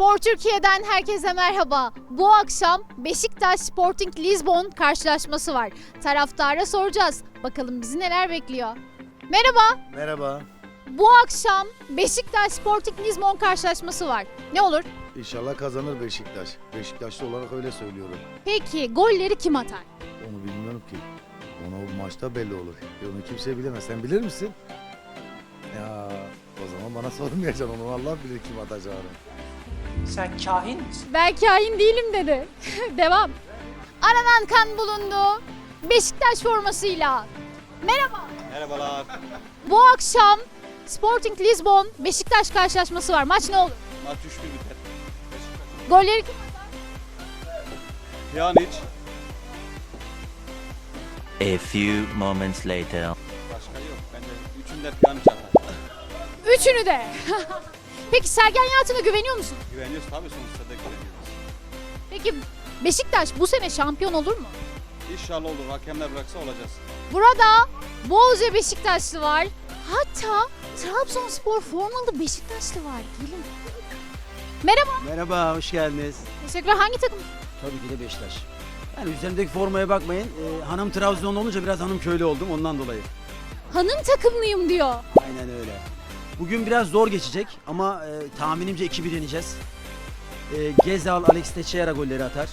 Spor Türkiye'den herkese merhaba. Bu akşam Beşiktaş Sporting Lisbon karşılaşması var. Taraftara soracağız. Bakalım bizi neler bekliyor. Merhaba. Merhaba. Bu akşam Beşiktaş Sporting Lisbon karşılaşması var. Ne olur? İnşallah kazanır Beşiktaş. Beşiktaşlı olarak öyle söylüyorum. Peki golleri kim atar? Onu bilmiyorum ki. Onu o maçta belli olur. Onu kimse bilemez. Sen bilir misin? Ya o zaman bana sormayacaksın onu. Allah bilir kim atacağını. Sen kahin misin? Ben kain değilim dedi. Devam. Aranan kan bulundu. Beşiktaş formasıyla. Merhaba. Merhabalar. Bu akşam Sporting Lisbon Beşiktaş karşılaşması var. Maç ne olur? Maç 3-1 biter. Golleri kim? Pjanic. A few moments later. Başka yok. Ben de üçünde Pjanic atar. Üçünü de. Peki Sergen Yalçın'a güveniyor musun? Güveniyoruz tabii sonuçta da güveniyoruz. Peki Beşiktaş bu sene şampiyon olur mu? İnşallah olur. Hakemler bıraksa olacağız. Burada bolca Beşiktaşlı var. Hatta Trabzonspor formalı Beşiktaşlı var. Gelin. Merhaba. Merhaba, hoş geldiniz. Teşekkürler. Hangi takım? Tabii ki de Beşiktaş. Yani üzerimdeki formaya bakmayın. Ee, hanım Trabzon olunca biraz hanım köylü oldum ondan dolayı. Hanım takımlıyım diyor. Aynen öyle. Bugün biraz zor geçecek ama e, tahminimce 2-1 yeneceğiz. E, Gezal, Alex Teixeira golleri atar.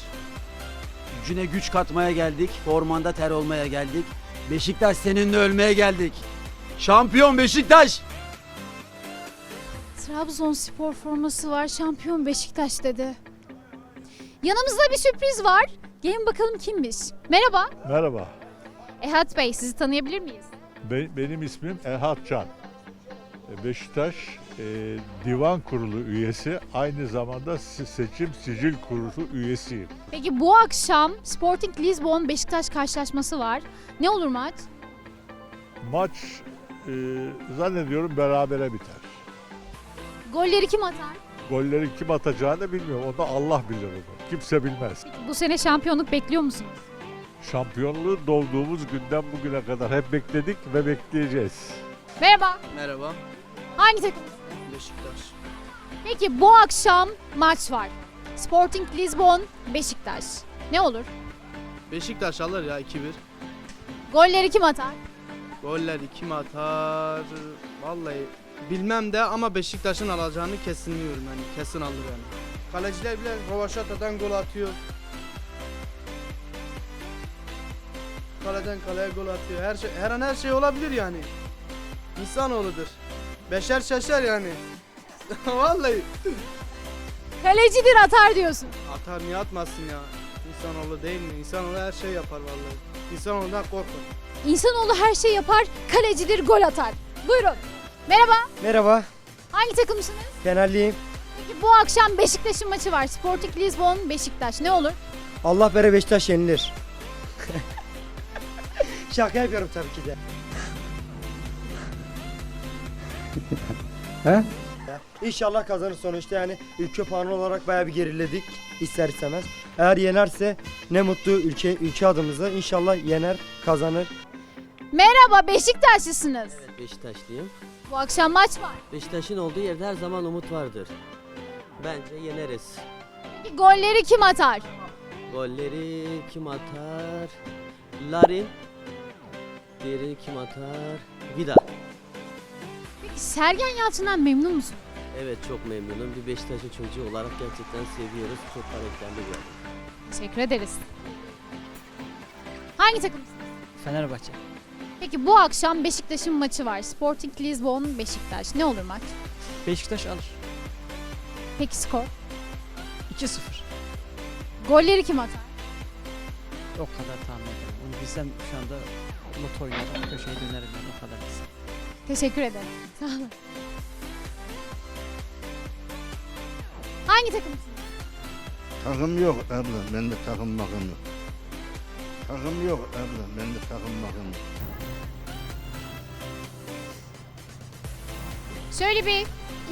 Gücüne güç katmaya geldik. Formanda ter olmaya geldik. Beşiktaş seninle ölmeye geldik. Şampiyon Beşiktaş! Trabzonspor forması var. Şampiyon Beşiktaş dedi. Yanımızda bir sürpriz var. Gelin bakalım kimmiş. Merhaba. Merhaba, Ehat Bey sizi tanıyabilir miyiz? Be- benim ismim Erhat Can. E, Beşiktaş e, Divan Kurulu üyesi, aynı zamanda Seçim Sicil Kurulu üyesiyim. Peki bu akşam Sporting Lisbon Beşiktaş karşılaşması var. Ne olur maç? Maç e, zannediyorum berabere biter. Golleri kim atar? Golleri kim atacağını bilmiyorum, onu da Allah bilir onu. Kimse bilmez. Peki bu sene şampiyonluk bekliyor musunuz? Şampiyonluğu doğduğumuz günden bugüne kadar hep bekledik ve bekleyeceğiz. Merhaba. Merhaba. Hangi takım? Beşiktaş. Peki bu akşam maç var. Sporting Lisbon Beşiktaş. Ne olur? Beşiktaş alır ya 2-1. Golleri kim atar? Goller kim atar? Vallahi bilmem de ama Beşiktaş'ın alacağını kesinliyorum yani. Kesin alır yani. Kaleciler bile Rovaşata'dan gol atıyor. Kaleden kaleye gol atıyor. Her şey her an her şey olabilir yani. İnsanoğludur. Beşer şaşar yani. Vallahi Kalecidir atar diyorsun. atar niye atmasın ya? İnsanoğlu değil mi? İnsanoğlu her şey yapar vallahi. İnsanoğlundan korkun. İnsanoğlu her şey yapar, kalecidir gol atar. Buyurun. Merhaba. Merhaba, Hangi takımsınız? Fenerliyim. Peki bu akşam Beşiktaş'ın maçı var. Sporting Lisbon Beşiktaş. Ne olur? Allah bere Beşiktaş yenilir. Şaka yapıyorum tabii ki de. He? İnşallah kazanır sonuçta yani ülke puanı olarak bayağı bir geriledik ister istemez. Eğer yenerse ne mutlu ülke ülke adımıza inşallah yener kazanır. Merhaba Beşiktaşlısınız. Evet Beşiktaşlıyım. Bu akşam maç var. Beşiktaş'ın olduğu yerde her zaman umut vardır. Bence yeneriz. Peki golleri kim atar? Golleri kim atar? Larin. Diğeri kim atar? Vida. Sergen Yalçın'dan memnun musun? Evet çok memnunum. Bir Beşiktaş'ın çocuğu olarak gerçekten seviyoruz. Çok karakterli bir adam. Teşekkür ederiz. Hangi takımsınız? Fenerbahçe. Peki bu akşam Beşiktaş'ın maçı var. Sporting Lisbon Beşiktaş. Ne olur maç? Beşiktaş alır. Peki skor? 2-0. Golleri kim atar? O kadar tahmin ederim. Onu bilsem şu anda loto oynarım, köşeye dönerim ben o kadar bilsem. Teşekkür ederim. Sağ olun. Hangi takımsınız? Takım yok abla. Bende takım makım yok. Takım yok abla. Bende takım makım yok. Şöyle bir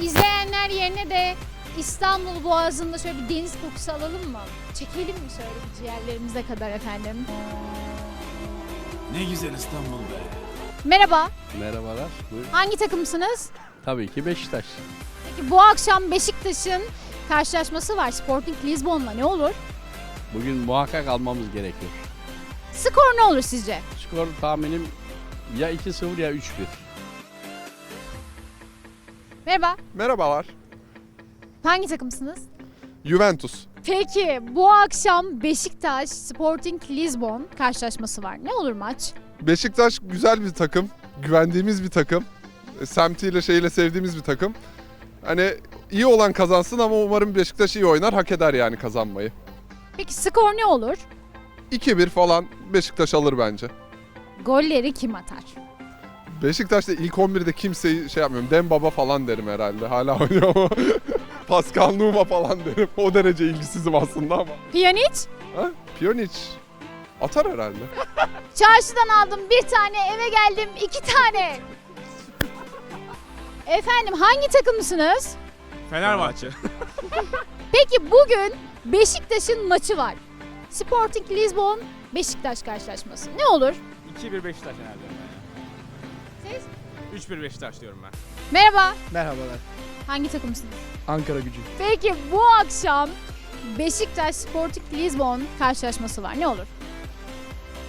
izleyenler yerine de İstanbul Boğazı'nda şöyle bir deniz kokusu alalım mı? Çekelim mi şöyle bir ciğerlerimize kadar efendim? Ne güzel İstanbul be. Merhaba, Merhabalar. Buyurun. hangi takımsınız? Tabii ki Beşiktaş. Peki bu akşam Beşiktaş'ın karşılaşması var Sporting Lisbon'la ne olur? Bugün muhakkak almamız gerekiyor. Skor ne olur sizce? Skor tahminim ya 2-0 ya 3-1. Merhaba. Merhabalar. Hangi takımsınız? Juventus. Peki bu akşam Beşiktaş Sporting Lisbon karşılaşması var. Ne olur maç? Beşiktaş güzel bir takım. Güvendiğimiz bir takım. E, Semtiyle şeyle sevdiğimiz bir takım. Hani iyi olan kazansın ama umarım Beşiktaş iyi oynar. Hak eder yani kazanmayı. Peki skor ne olur? 2-1 falan Beşiktaş alır bence. Golleri kim atar? Beşiktaş'ta ilk 11'de kimseyi şey yapmıyorum. Dembaba falan derim herhalde. Hala oynuyor ama. Pascal Numa falan derim. O derece ilgisizim aslında ama. Pjanic? Ha? Pjanic. Atar herhalde. Çarşıdan aldım bir tane, eve geldim iki tane. Efendim hangi takımlısınız? Fenerbahçe. Peki bugün Beşiktaş'ın maçı var. Sporting Lisbon Beşiktaş karşılaşması. Ne olur? 2-1 Beşiktaş herhalde ben Siz? 3-1 Beşiktaş diyorum ben. Merhaba. Merhabalar. Hangi takımsınız? Ankara gücü. Peki bu akşam Beşiktaş Sporting Lisbon karşılaşması var. Ne olur?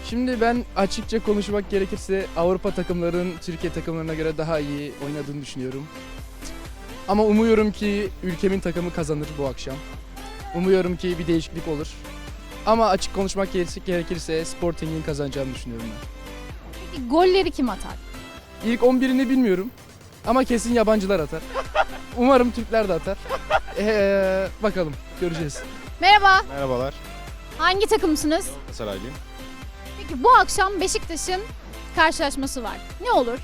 Şimdi ben açıkça konuşmak gerekirse Avrupa takımlarının Türkiye takımlarına göre daha iyi oynadığını düşünüyorum. Ama umuyorum ki ülkemin takımı kazanır bu akşam. Umuyorum ki bir değişiklik olur. Ama açık konuşmak gerekirse- gerekirse Sporting'in kazanacağını düşünüyorum ben. Peki golleri kim atar? İlk 11'ini bilmiyorum ama kesin yabancılar atar. Umarım Türkler de atar. Ee, bakalım göreceğiz. Merhaba. Merhabalar. Hangi takımsınız? Saraylıyım. Peki bu akşam Beşiktaş'ın karşılaşması var. Ne olur?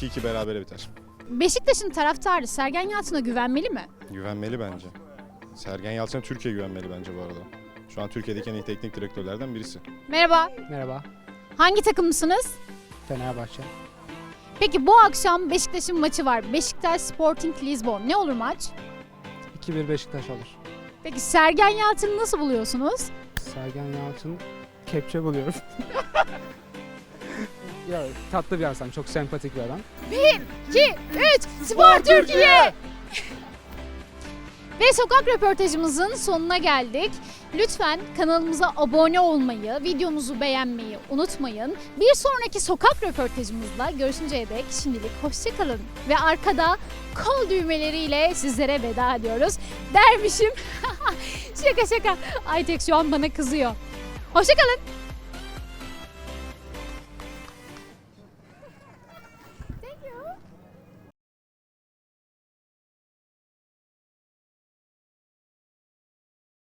2-2 berabere biter. Beşiktaş'ın taraftarı Sergen Yalçın'a güvenmeli mi? Güvenmeli bence. Sergen Yalçın'a Türkiye güvenmeli bence bu arada. Şu an Türkiye'deki en iyi teknik direktörlerden birisi. Merhaba. Merhaba. Hangi takımlısınız? Fenerbahçe. Peki bu akşam Beşiktaş'ın maçı var. Beşiktaş Sporting Lisbon. Ne olur maç? 2-1 Beşiktaş alır. Peki Sergen Yalçın'ı nasıl buluyorsunuz? Sergen Yalçın kepçe buluyorum. ya tatlı bir insan, çok sempatik bir adam. 2, 3, Spor Türkiye! Ve sokak röportajımızın sonuna geldik. Lütfen kanalımıza abone olmayı, videomuzu beğenmeyi unutmayın. Bir sonraki sokak röportajımızla görüşünceye dek şimdilik hoşçakalın. Ve arkada kol düğmeleriyle sizlere veda ediyoruz. Dermişim. şaka şaka. Aytek şu an bana kızıyor. Hoşçakalın.